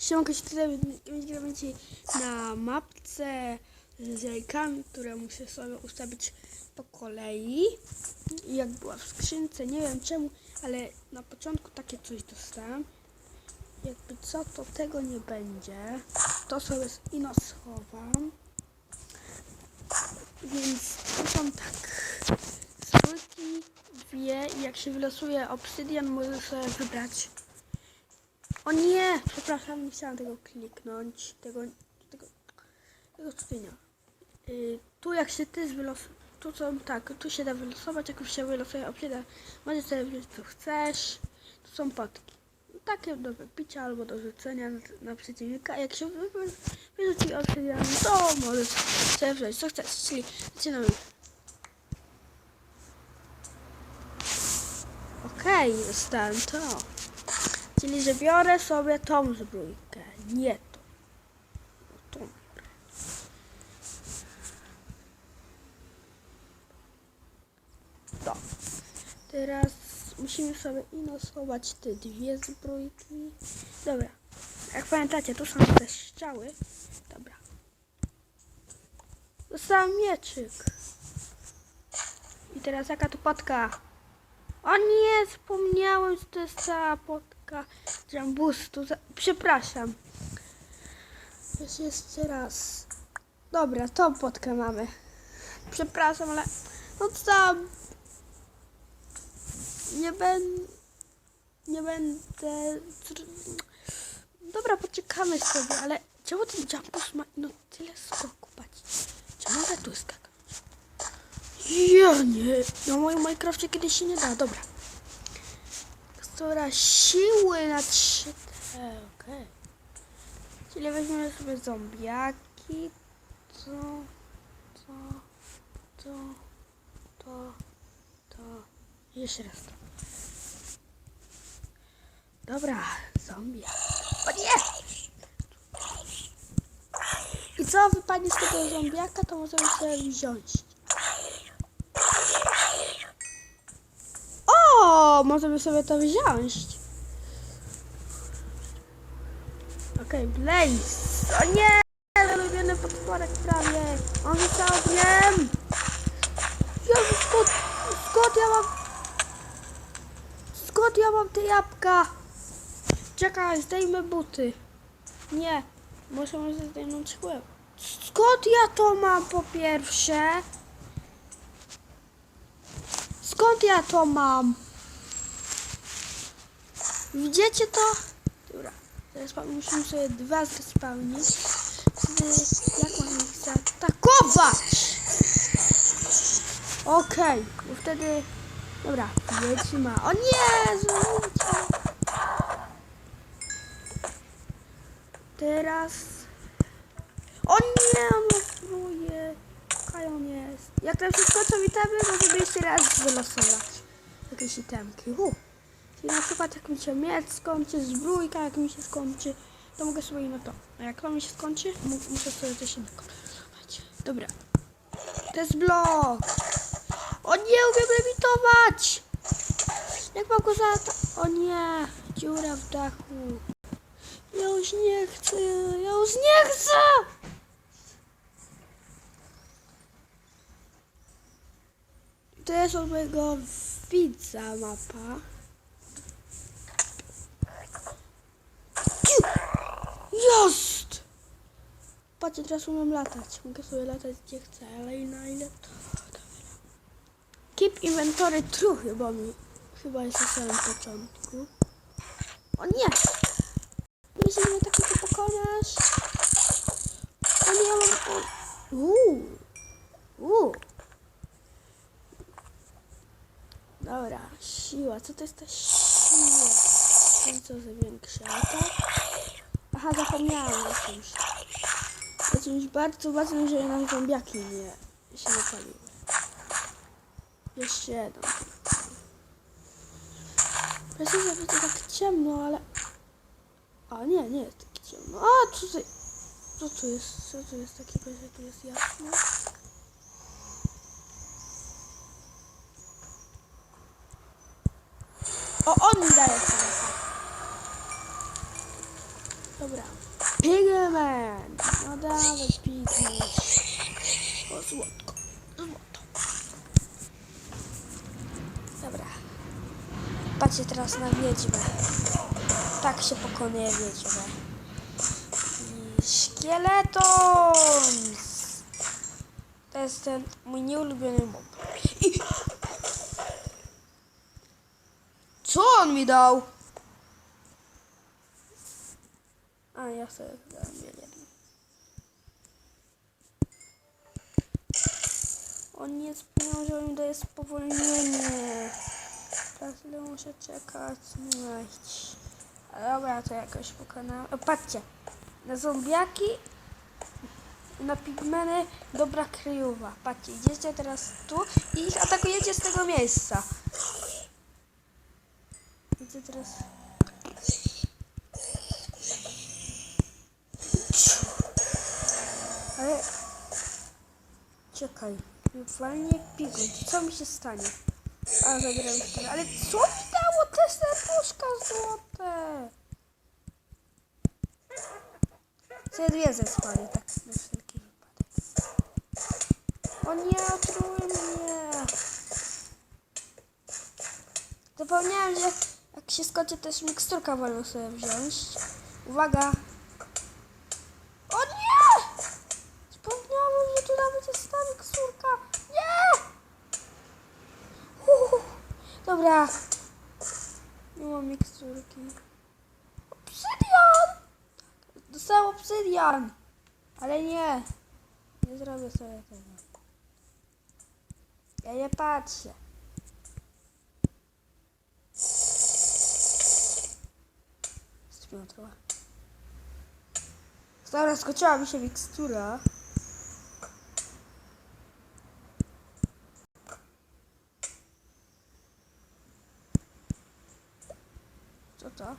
Ściągać tutaj będzie na mapce z jajkami, które muszę sobie ustawić po kolei. Jak była w skrzynce, nie wiem czemu, ale na początku takie coś dostałem. Jakby co, to tego nie będzie. To sobie ino schowam. Więc to są tak. Strójki, dwie i jak się wylosuje obsydian, możesz sobie wybrać. O nie! Przepraszam, nie chciałam tego kliknąć. Tego, tego, tego studienia. Y, tu jak się ty wylosujesz, tu są, tak, tu się da wylosować, jak już się wylosuje obsydian, możesz sobie wziąć co chcesz. Tu są potki. Takie do wypicia albo do rzucenia na, na przeciwnika. Jak się wy- wy- wyrzuci obsydian, to możesz sobie wziąć co chcesz. Czyli zaczynamy. Okej, dostałem to. Czyli, że biorę sobie tą zbrójkę, nie. No, tą. To. Teraz musimy sobie inosować te dwie zbrójki. Dobra. Jak pamiętacie, tu są te strzały. Dobra. Dostałem mieczyk. I teraz jaka tu potka? O nie, zapomniałem, że to jest cała potka jambustu. Za- Przepraszam. Jeszcze jeszcze raz. Dobra, tą potkę mamy. Przepraszam, ale no tam nie będę nie będę dobra, poczekamy sobie, ale czemu ten jambus ma no tyle skoku, patrz. Czemu mogę tu skakać? Ja nie. Na moim Minecrafcie kiedyś się nie da. Dobra. Która siły na 3 t okej. Czyli weźmiemy sobie zombiaki. To, to, to, to, to. Jeszcze raz to. Dobra, zombiak. O nie! I co wypadnie z tego zombiaka, to możemy sobie wziąć. Możemy sobie to wziąć. Okej, Blaze. O nie! Ulubiony potworek prawie. On został ogniem. Jezu, skąd, skąd ja mam... Skąd ja mam te jabłka? Czekaj, zdejmę buty. Nie, muszę może zdejmąć łeb. Skąd ja to mam po pierwsze? Skąd ja to mam? Widzicie to? Dobra, teraz musimy sobie dwa zespałnić. Wtedy jak mam ich zaatakować? Okej, bo wtedy... Dobra, wiedźma. O nie, zrzucie. Teraz... O nie, on próbuje. Kajon jest. Jak tam się skończą itemy, możemy jeszcze raz wylosować jakieś itemki. Uh. Na przykład jak mi się miecz skończy, zbrójka jak mi się skończy, to mogę sobie na to. A jak to mi się skończy, mu- muszę sobie coś innego. Dobra. To jest blok. O nie, umiem lewitować! Jak mam go za... O nie, dziura w dachu. Ja już nie chcę, ja już nie chcę! To jest od mojego widza mapa. Jest! Patrzcie, teraz umiem latać. Mogę sobie latać gdzie chcę, ale i na ile to... Keep inventory true chyba mi. Chyba jest na samym początku. O nie! Myślę, że takiego pokonasz. O nie, mam... o- Uuu. Uuu. Dobra, siła. Co to jest ta siła? To co zwiększa? Aha, zapomniałam o. Czymś bardzo ważnym, żeby nam zombiaki nie się nie paliły. Jeszcze jeden. Myślę, że będzie tak ciemno, ale... A nie, nie jest takie ciemno. A, tutaj... Co tu jest? Co tu jest takiego, że tu jest jasno? O, on mi daje sobie. Dobra. Pigman! No dawaj, Pigman. O, złotko. Złoto. Dobra. Patrzcie teraz na wiedźmę. Tak się pokonuje wiedźmę. I szkieleton! To jest ten mój nieulubiony mob. I... Co on mi dał? A, ja sobie dałem jeden. On nie wspomniał, że on daje spowolnienie. Teraz ile muszę czekać? A Dobra, to jakoś pokonałem. O, patrzcie. Na zombiaki na pigmeny dobra kryjowa. Patrzcie, idziecie teraz tu i ich atakujecie z tego miejsca. Idzie teraz... Ale... Czekaj. Walnie pigun. Co mi się stanie? A, zabieram się. Ale co mi dało te serduszka złote? Co dwie zespanie, tak na wszelki wypadek. O nie, otruły mnie. Zapomniałem, że jak się skoczy też miksturka wolno sobie wziąć. Uwaga. O nie! Wspomniałem, że tu nawet jest ta miksturka. Nie! Uuu. Dobra. Nie mam miksturki. Obsydian! Dostałem obsydian! Ale nie. Nie zrobię sobie tego. Ja nie patrzę. Zbiłam trochę. Dobra, skoczyła mi się mikstura. Co to?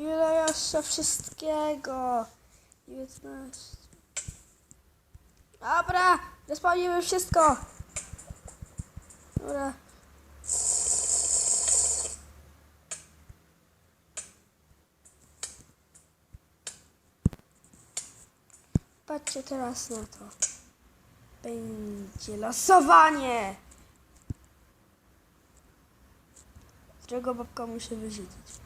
Ile jeszcze wszystkiego? 19. Dobra, rozpalimy wszystko. Dobra. Patrzcie teraz na to. Będzie losowanie! Którego babka muszę wyrzucić.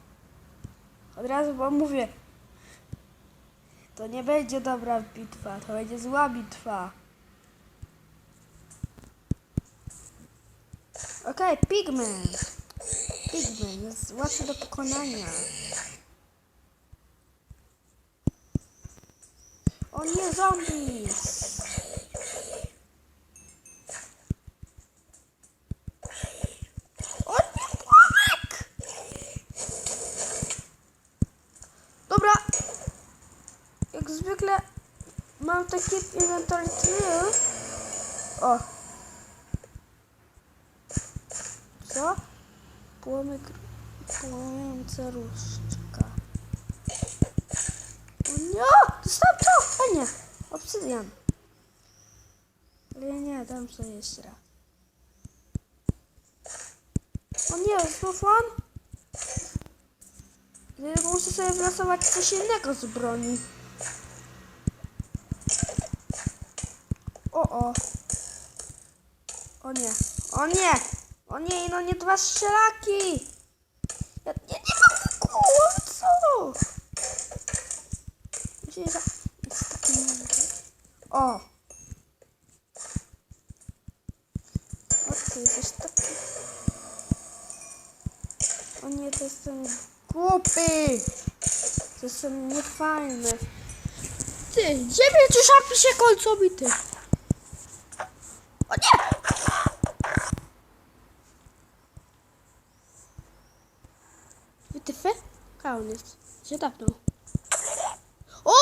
Od razu wam mówię. To nie będzie dobra bitwa, to będzie zła bitwa. Okej, Pigman. Pigman jest łatwy do pokonania. O nie, zombies! O nie, płomek! Dobra. Jak zwykle mam taki inventory tyle. O. Co? Płomyk płonąca różdżka. O nie! Dostałem to! O nie! Obsydian. Ale nie, dam sobie jeszcze raz. O nie? Tylko muszę sobie wylosować coś innego z broni. O, o. O nie. O nie. O nie, no nie dwa strzelaki. Ja, ja nie mam jest taki mądry. O. O, ty jesteś taki... O nie, to jestem głupi. To jestem niefajny. Ty, ziemię tu szapi się kolcowity. O Wytyfy? Kaun jest. Się tapnął. O!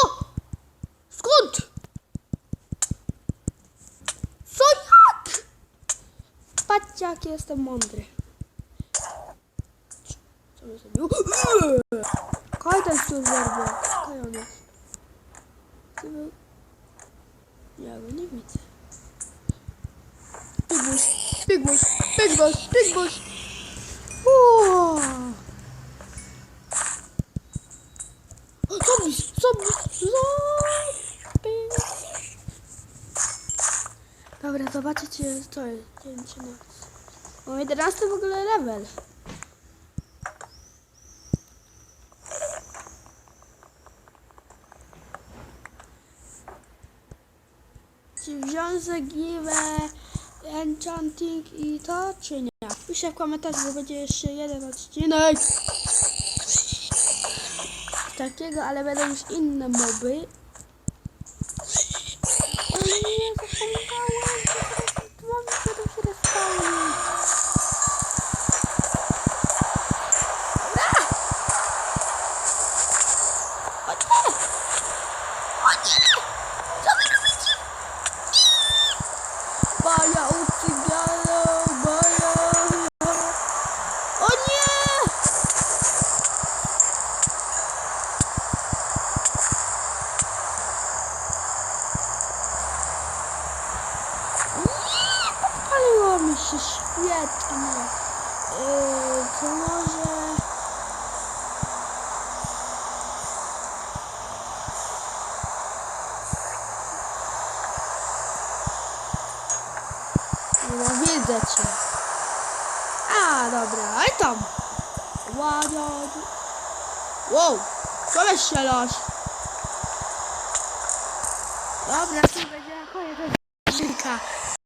Skąd? Co jak? Patrzcie, jaki jestem mądry. Co mi zrobił? Kajdan tu zerwał. Kajon jest. Ty był... Ja go nie widzę. Ty byś... Big boss, big boss, big boss. Uuu. Zombies, zombies, zombies. Zobaczycie, co jest. Dzięki noc. Mam 11 w ogóle level. Czy wziąć za giwę enchanting i to, czy nie? Piszę w komentarzu, bo będzie jeszcze jeden odcinek. Takiego, ale będą już inne moby. O nie, zapomniałem, Wow, co weź strzelasz?